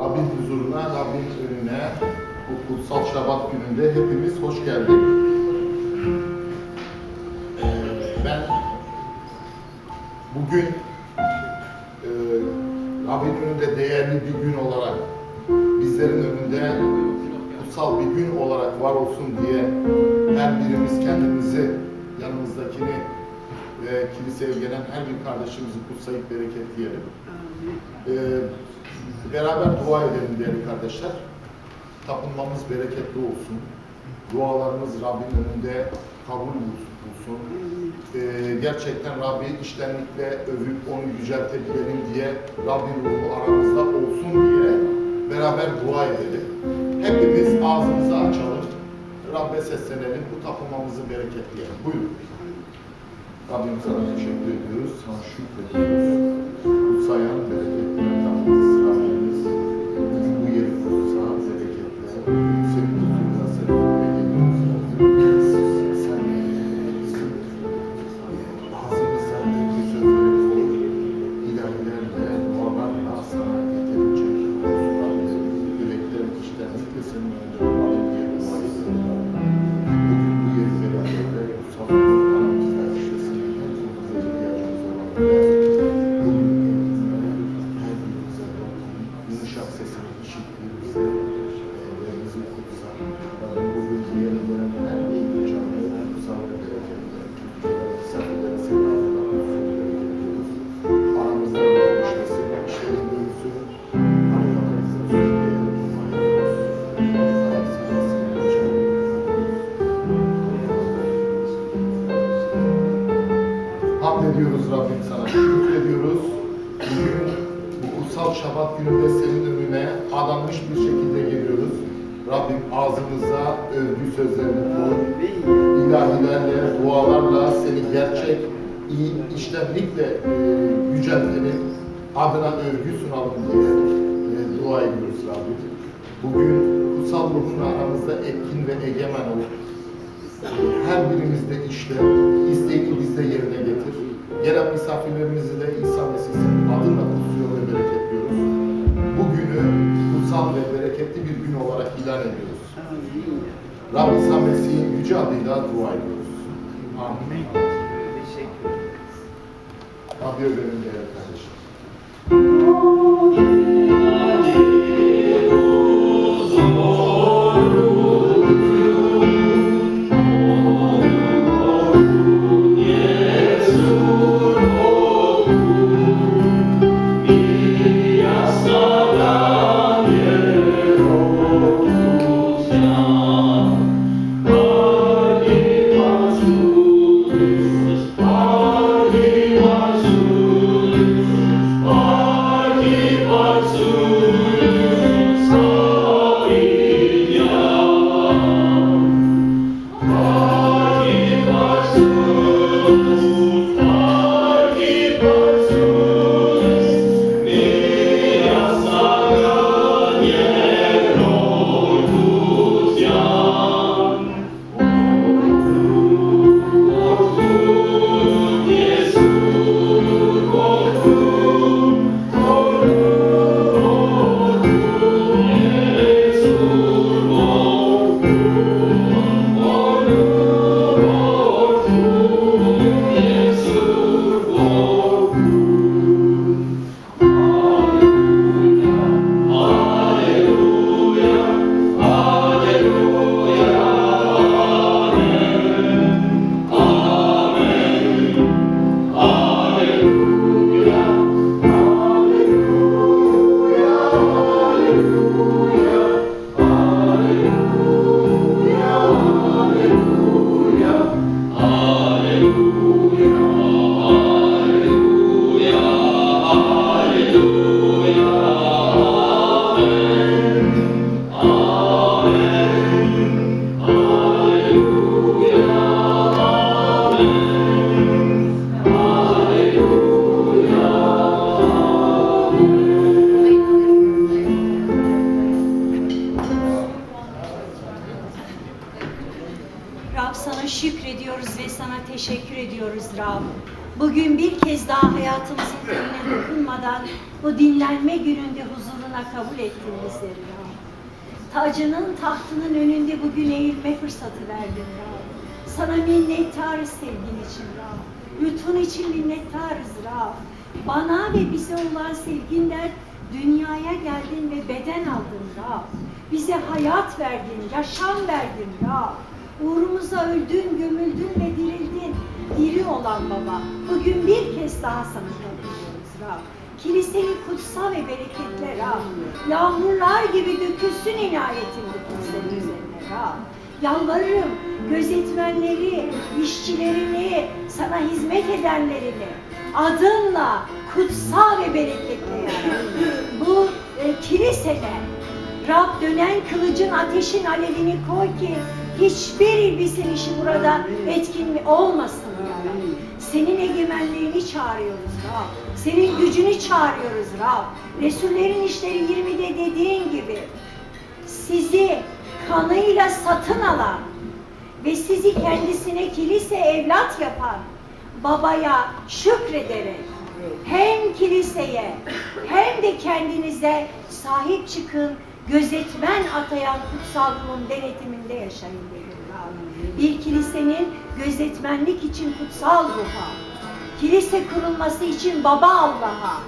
Rabbin huzuruna, Rabbin önüne bu kutsal Şabat gününde hepimiz hoş geldik. Ee, ben bugün e, Rabbin önünde değerli bir gün olarak bizlerin önünde kutsal bir gün olarak var olsun diye her birimiz kendimizi, yanımızdakini ve kiliseye gelen her bir kardeşimizi kutsayıp bereketleyelim. Ee, beraber dua edelim değerli kardeşler. Tapınmamız bereketli olsun. Dualarımız Rabbin önünde kabul bulsun. Ee, gerçekten Rabbi iştenlikle övüp onu yüceltebilelim diye Rabbin ruhu aramızda olsun diye beraber dua edelim. Hepimiz ağzımızı açalım. Rabbe seslenelim. Bu tapınmamızı bereketleyelim. Buyurun. Rabbim sana teşekkür ediyoruz. Sana şükrediyoruz. Ediyoruz Rabbim sana, şükrediyoruz. Bugün bu kutsal Şabat gününde senin önüne adanmış bir şekilde geliyoruz. Rabbim ağzımıza övgü sözlerini koy. İlahilerle, dualarla seni gerçek, iyi, iştenlikle e, yüceltelim. Adına övgü sunalım diye e, dua ediyoruz Rabbim. Bugün kutsal ruhun aramızda etkin ve egemen ol. Her birimizde işle, isteğini bizde yerine getir. Gelen misafirlerimizi de İsa Mesih'in adıyla kutsuyor ve bereketliyoruz. Bugünü kutsal ve bereketli bir gün olarak ilan ediyoruz. Rabbi İsa Mesih'in yüce adıyla dua ediyoruz. Amin. Rabbi överim değerli kardeşim. Dinlenme gününde huzuruna kabul ettin bizleri ya. Tacının tahtının önünde bugün eğilme fırsatı verdin ya. Sana minnettarız sevgin için Rab. Lütfun için minnettarız Rab. Bana ve bize olan sevginden dünyaya geldin ve beden aldın Rab. Bize hayat verdin, yaşam verdin Rab. Uğrumuza öldün, gömüldün ve dirildin. Diri olan baba, bugün bir kez daha sana kavuşuyoruz Rab. Kiliseni kutsal ve bereketler Rab. Yağmurlar gibi dökülsün inayetin bu kilisenin üzerine Rab. Yalvarırım gözetmenleri, işçilerini, sana hizmet edenlerini adınla kutsal ve bereketle yarabbim. Bu e, kilisede Rab dönen kılıcın ateşin alevini koy ki hiçbir ilbisin işi burada etkin olmasın ya Rab. Senin egemenliğini çağırıyoruz Rab. Senin gücünü çağırıyoruz Rab. Resullerin işleri 20'de dediğin gibi sizi kanıyla satın alan ve sizi kendisine kilise evlat yapan babaya şükrederek hem kiliseye hem de kendinize sahip çıkın, gözetmen atayan kutsalluğun denetiminde yaşayın Rab. Bir kilisenin gözetmenlik için kutsal ruha, kilise kurulması için baba Allah'a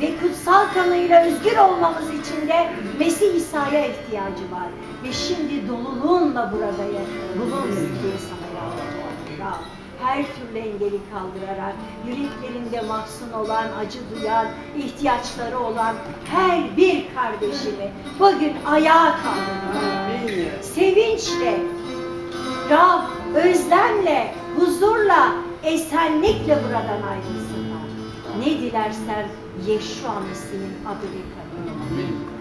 ve kutsal kanıyla özgür olmamız için de Mesih İsa'ya ihtiyacı var. Ve şimdi doluluğunla buradayım. Bulun diye sana yalvarıyorum. Her türlü engeli kaldırarak, yüreklerinde mahzun olan, acı duyan, ihtiyaçları olan her bir kardeşimi bugün ayağa kaldırıyorum. Sevinçle, Rab özlemle, huzurla, esenlikle buradan ayrılsınlar. Ne dilersen Yeşua Mesih'in adıyla Amin.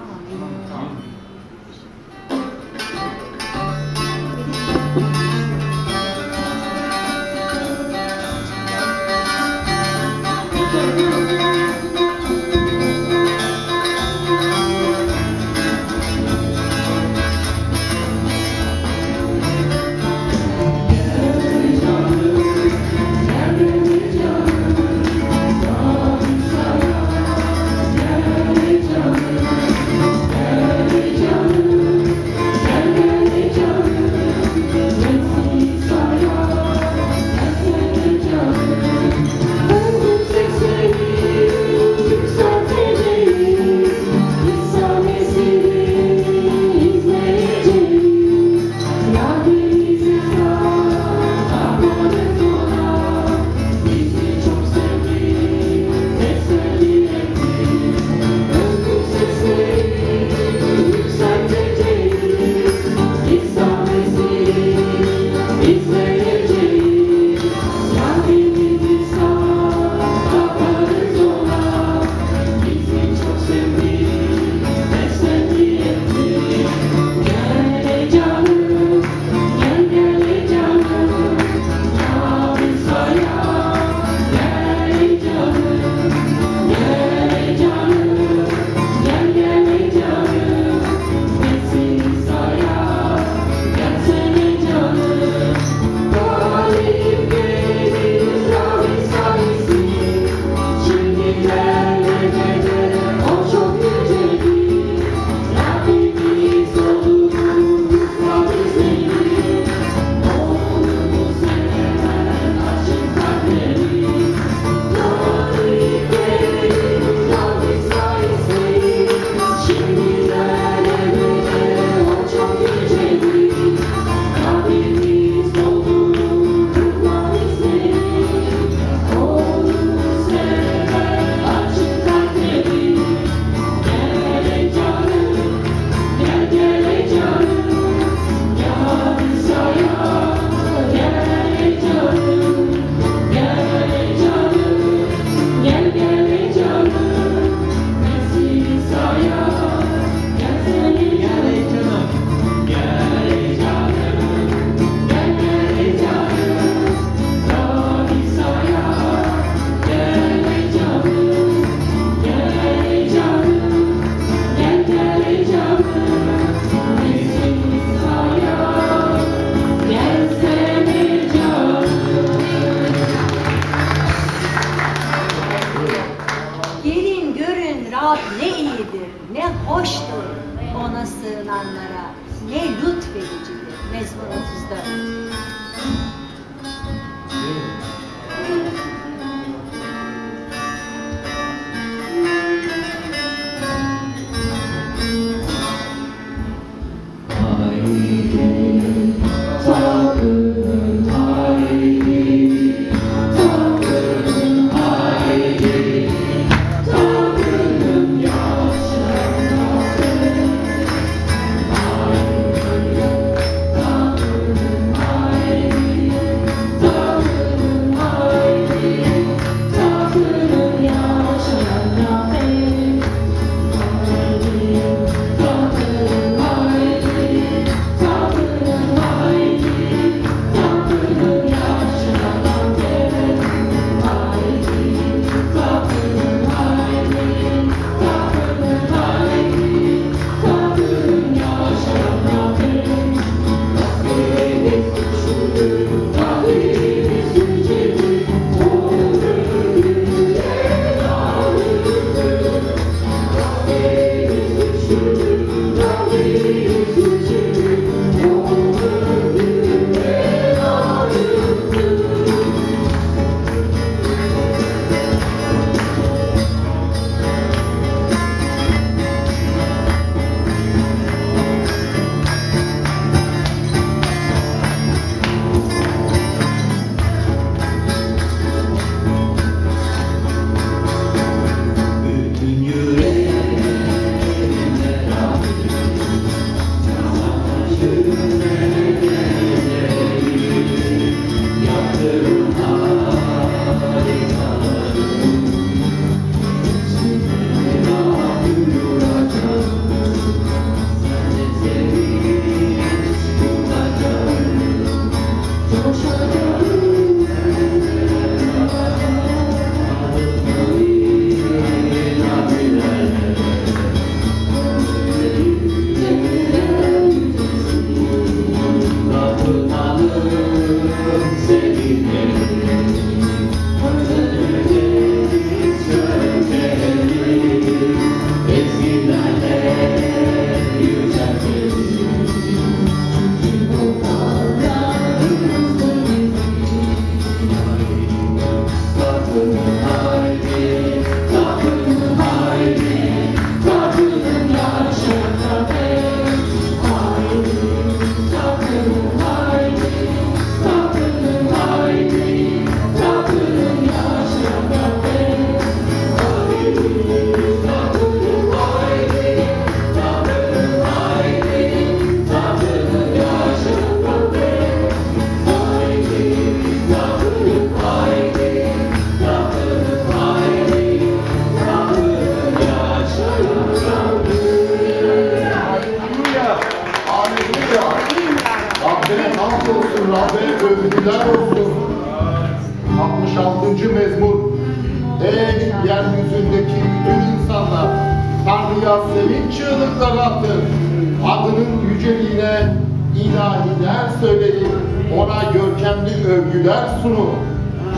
güler sunup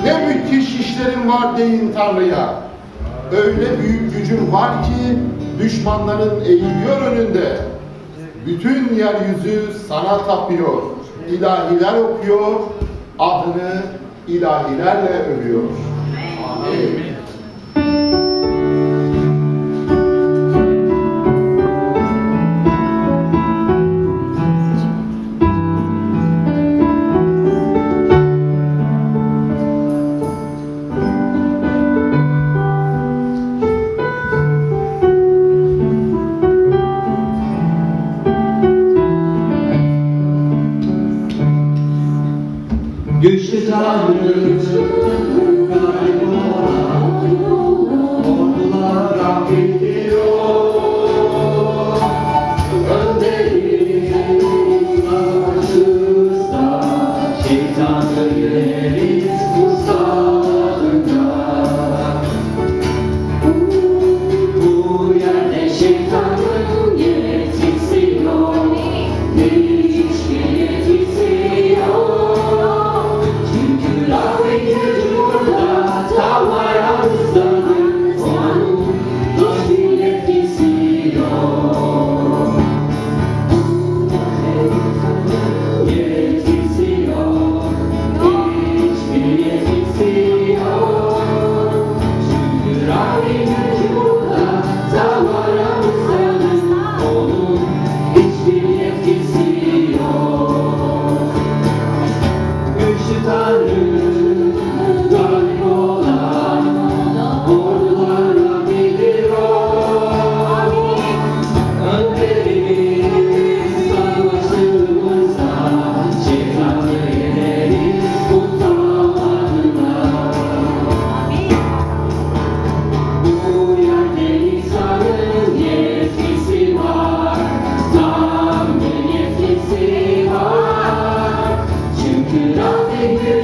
ne müthiş işlerim var deyin Tanrı'ya. Öyle büyük gücüm var ki düşmanların eğiliyor önünde. Bütün yeryüzü sana tapıyor. İlahiler okuyor, adını ilahilerle övüyor. Amin. Thank you.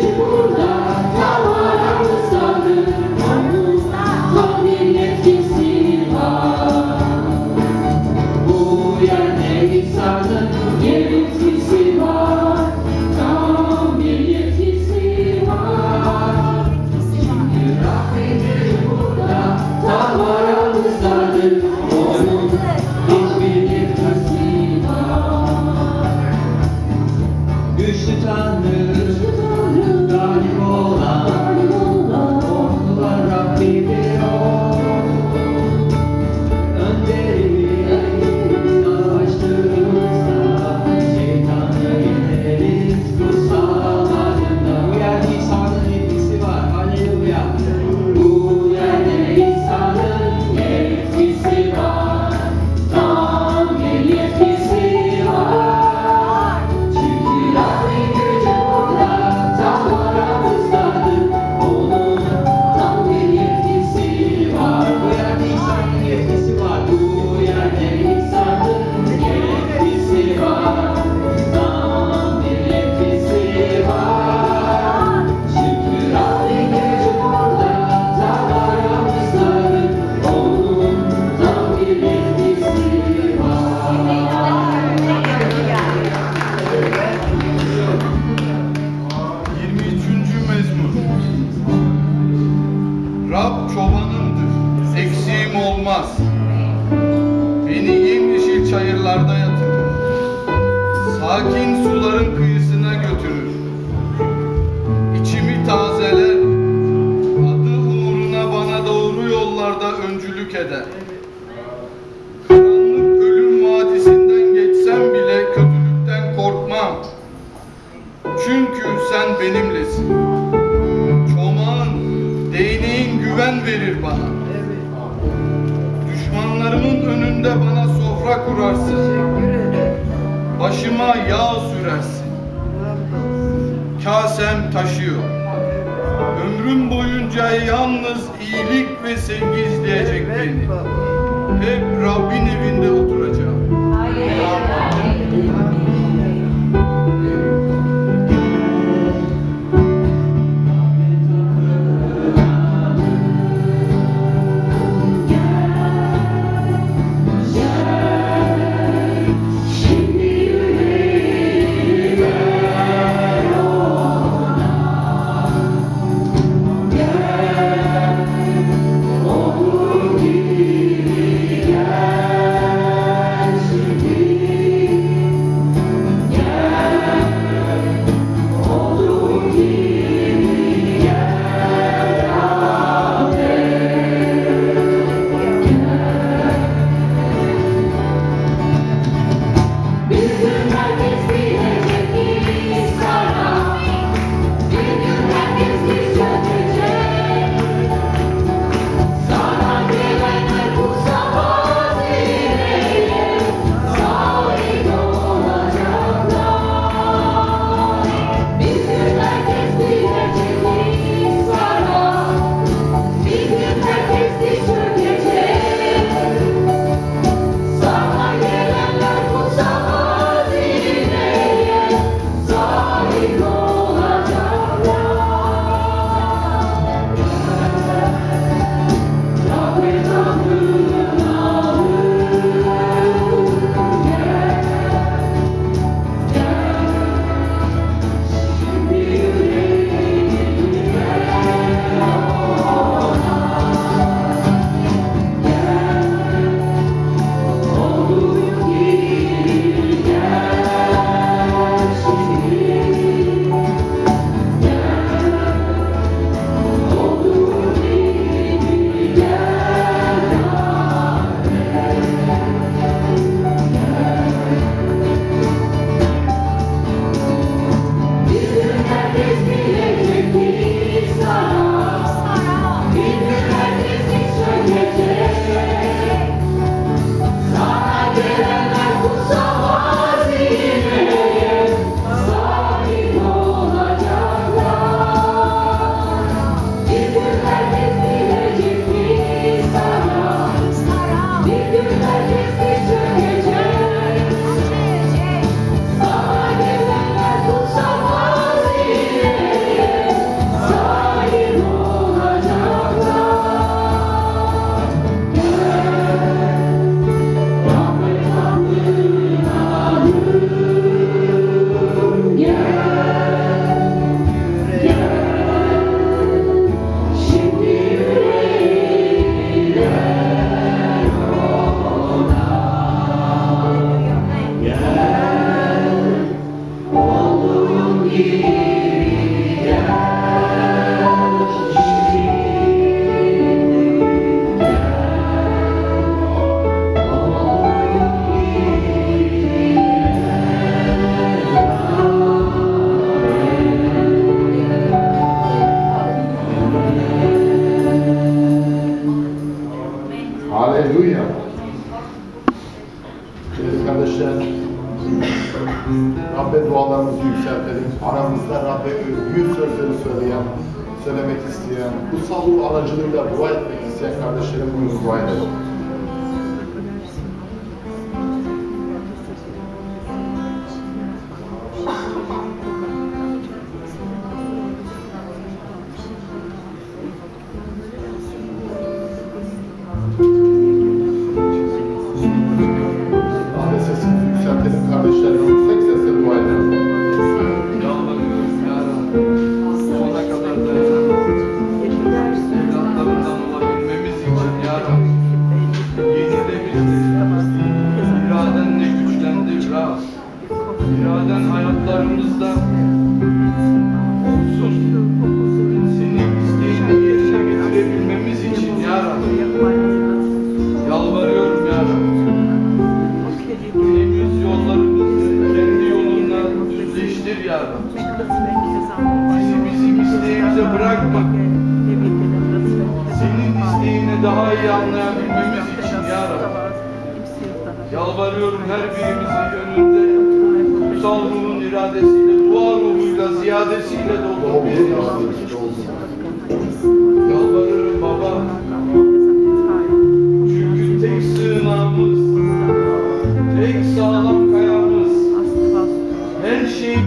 eder. Karanlık ölüm vadisinden geçsem bile kötülükten korkmam. Çünkü sen benimlesin. Çomağın, değneğin güven verir bana. Düşmanlarımın önünde bana sofra kurarsın. Başıma yağ sürersin. Kasem taşıyor. Ömrüm boyunca yalnız iyilik ve sevgi izleyecek evet, beni. Hep Rabbin evinde oturacağım. Amin.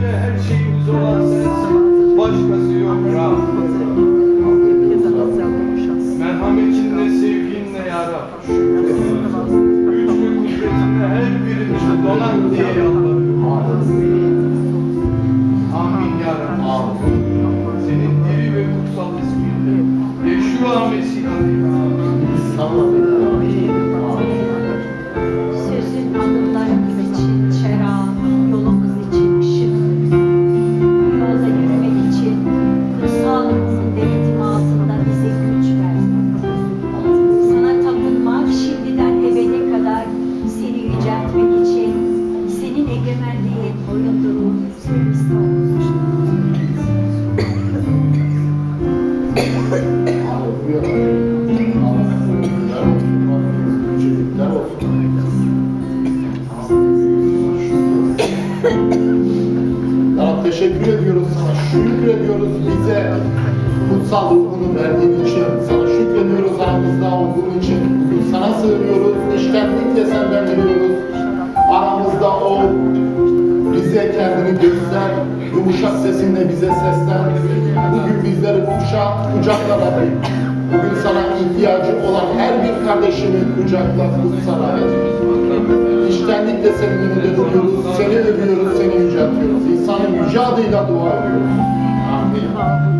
Şeyde her şeyimiz olan sensin. Başkası yok Rab. Merhametinle, sevginle ya Rab. Güç ve kudretinle her birimizi donat diye. Rab, teşekkür ediyoruz sana, şükrediyoruz bize kutsal ruhunu verdiğin için, sana şükrediyoruz aramızda olduğun için, sana sığınıyoruz, iştenlikle senden veriyoruz, aramızda ol, bize kendini göster, yumuşak sesinle bize seslen, bugün bizleri kuşak, kucakla Rabbim, bugün sana ihtiyacı olan her bir kardeşini kucakla, kutsala, İştenlikle senin önünde duruyoruz, seni övüyoruz, seni yüceltiyoruz. İnsanın yüce adıyla dua ediyoruz. Amin.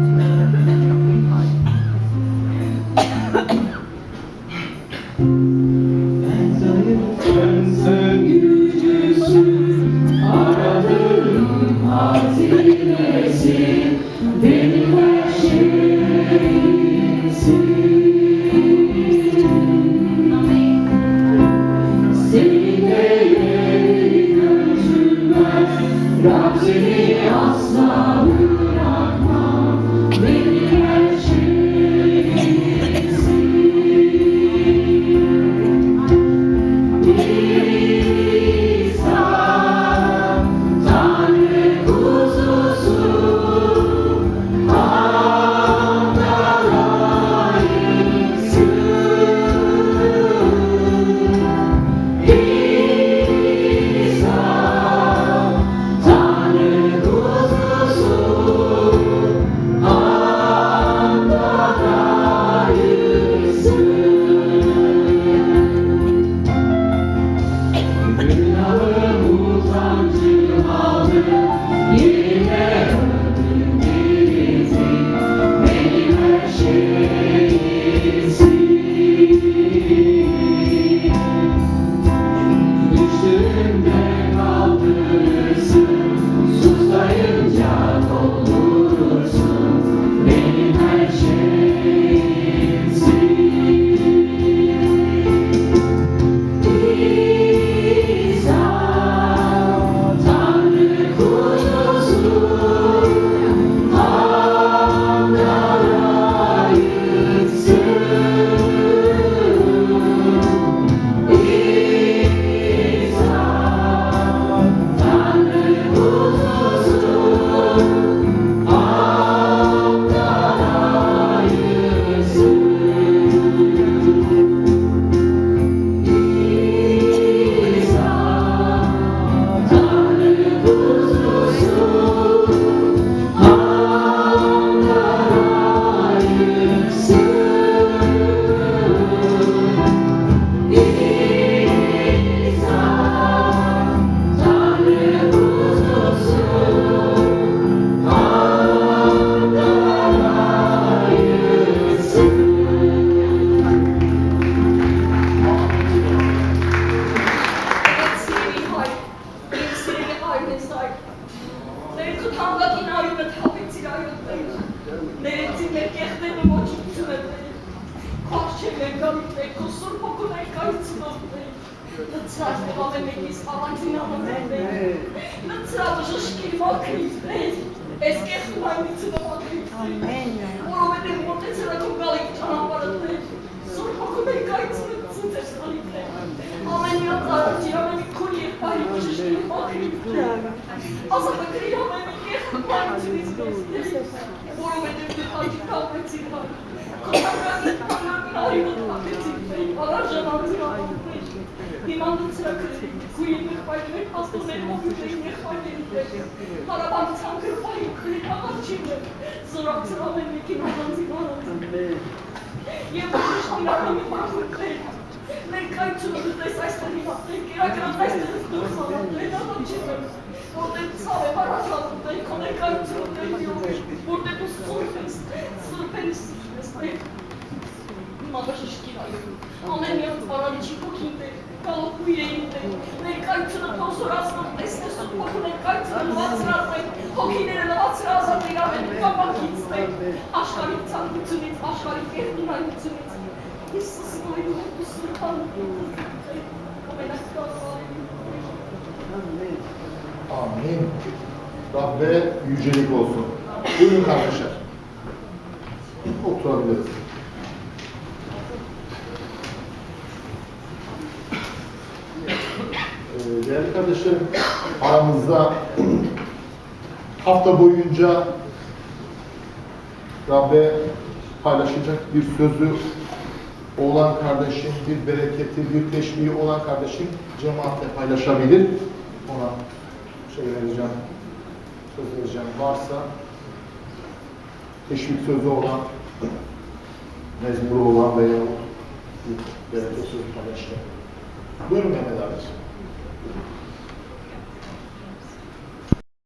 Ասապակրի ամենիկեղ մարությունից ես, որովհետև դեխաջի կապեցի հար, կոմարանի արիմոտ պատեցի, առաժանանցի ապապներ, հիմանդությակրի, գույին մեղպայքներ հաստոներ մոգուտեին մեղպայքերիտեր, հարաբանության գրպային գրպավարջիներ, զորակցրավ են մեկին առանցի վարանց, և ուրիշ իրարանի մարգուտներ, մենք քայցում դես այստեղ հիմա կերակրած այստեղ դուրս հավանել դա չի որտեղ ցավ է բարձրացնում դե քոնե քայցում դե որտեղ դու սուրբ ես սուրբ ես մաբաշիշկի ամեն մի հատ բարալիչի փոքին դե կալոպուի է ինտե դե, ներկայությունը փոսորացնում տեսնես ու փոքն ներկայությունը լվացրած հոգիները լվացրած ազատ իրավեն կապանքից դե աշխարհի ցանկությունից աշխարհի երկնայությունից Amin. Rabbe yücelik olsun. Buyurun kardeşler. Oturabiliriz. Ee, Değerli kardeşlerim, aramızda hafta boyunca Rabbe paylaşacak bir sözü olan kardeşim, bir bereketi, bir teşviği olan kardeşim cemaatle paylaşabilir. Ona şey vereceğim, söz vereceğim. Varsa teşvik sözü olan, mezmuru olan veya bereket sözü paylaşacak. Buyurun Mehmet abiciğim.